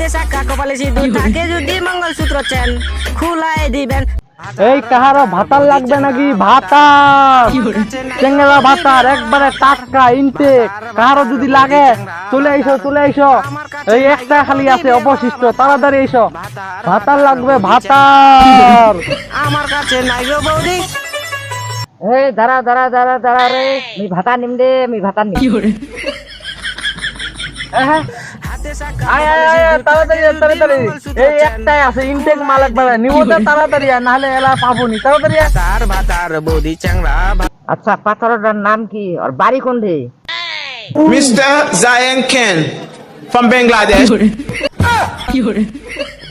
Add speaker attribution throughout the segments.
Speaker 1: হাতে চাকা কপালে সিঁদুর থাকে যদি মঙ্গলসূত্র চেন খুলাই দিবেন।
Speaker 2: এই কাহারো ভাতার লাগবে নাকি? ভাতার চেঙ্গেরা ভাতার একবারে টাটকা ইনটেক কাহারো যদি লাগে চলে আইসো চলে আইসো। এই একটা খালি আছে অবশিষ্ট। তাড়াতাড়ি এসো ভাতার লাগবে ভাতার।
Speaker 1: আমার কাছে নাই গো বৌদি।
Speaker 3: এই দাঁড়া দাঁড়া দাঁড়া দাঁড়া রে। মি ভাতা নিম দে মি ভাতা নিম। আচ্ছা পাথরটার নাম কি? আর বাড়ি কোন রে
Speaker 4: Mr. Zion Ken from Bangladesh.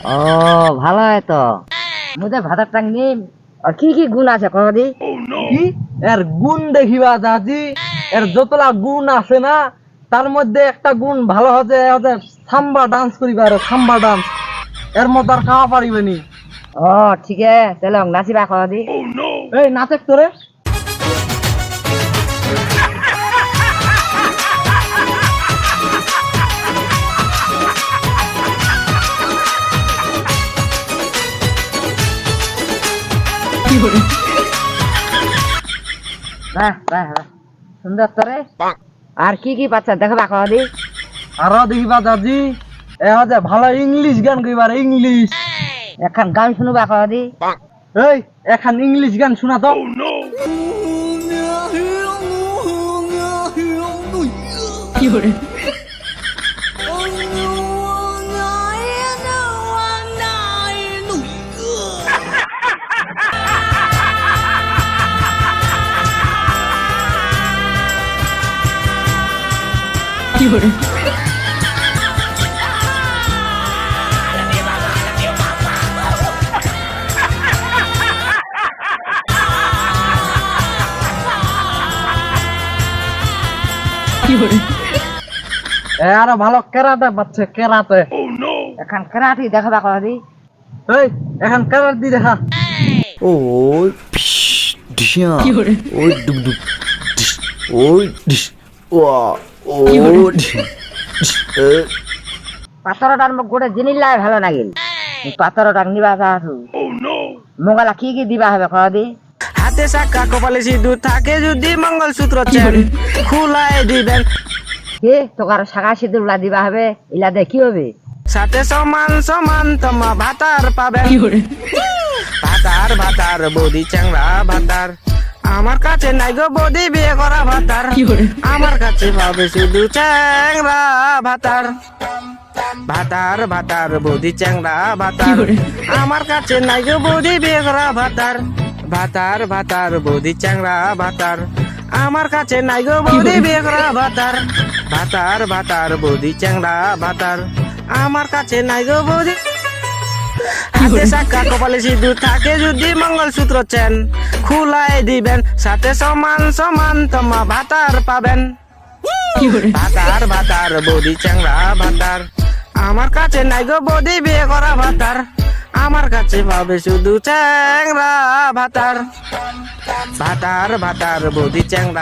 Speaker 3: ও ভালো হয় তো। মুদে ভাতার টাং নিম আর কি কি গুণ আছে কদি
Speaker 2: কি? এর গুণ দেখিবা দাদি এর যতলা গুণ আছে না তার মধ্যে একটা গুণ ভালো হচ্ছে হচ্ছে সাম্বা ডান্স করিবা আর সাম্বা ডান্স এর মধ্যে আর খাওয়া পারিবে নি।
Speaker 3: ও ঠিক আছে তাহলে নাচিবা কদি
Speaker 2: এই নাচেক তোরে।
Speaker 3: বাহ বাহ সুন্দর তোরে। আর কি কি পাচ্ছা দেখবা
Speaker 2: আর আরও দেখিবা দাদি। এ হচ্ছে ভালো ইংলিশ গান কইবার ইংলিশ।
Speaker 3: এখন গান শুনবা দি
Speaker 2: এই এখন ইংলিশ গান শোনা তো। এ আরও ভালো কেরাতে পাচ্ছে কেরাতে
Speaker 3: এখন কেরাটি দেখবা দি
Speaker 2: এই এখন কেরাতে দেখা
Speaker 5: Oi, psh, dişya. Oi, duk duk. Diş. Oh.
Speaker 3: পাথরটার মোক গোটে জিনিলাই ভালো লাগিল। পাথরটাক নিবা চাহছো মঙ্গলা কি কি দিবা হবে কদি
Speaker 1: হাতে চাকা কপালে সিঁদুর থাকে যদি মঙ্গলসূত্র চেন খুলাই দিবেন।
Speaker 3: কে তোকার শাখা সিঁদুরগুলা দিবা হবে ইলা দে কি হবে?
Speaker 1: সাথে সমান সমান তোমা ভাতার পাবেন। ভাতার ভাতার বৌদি চ্যাংরা ভাতার। আমার কাছে নাই গো বৌদি বিয়ে করা ভাতার। আমার কাছে পাবে শুধু চ্যাংরা ভাতার। ভাতার ভাতার বৌদি চ্যাংরা ভাতার। আমার কাছে নাই গো বৌদি বিয়ে করা ভাতার। ভাতার ভাতার বৌদি চ্যাংরা ভাতার। আমার কাছে নাই গো বৌদি বিয়ে করা ভাতার। ভাতার ভাতার বৌদি চ্যাংরা ভাতার। আমার কাছে নাই গো বৌদি। হাতে চাকা কপালে সিঁদুর থাকে যদি মঙ্গলসূত্র চেন। খুলাই দিবেন সাথে সমান সমান তোমা ভাতার পাবেন। ভাতার ভাতার বৌদি চ্যাংরা ভাতার। আমার কাছে নাই গো বৌদি বিয়ে করা ভাতার। আমার কাছে পাবে শুধু চ্যাংরা ভাতার। ভাতার ভাতার বৌদি চ্যাংরা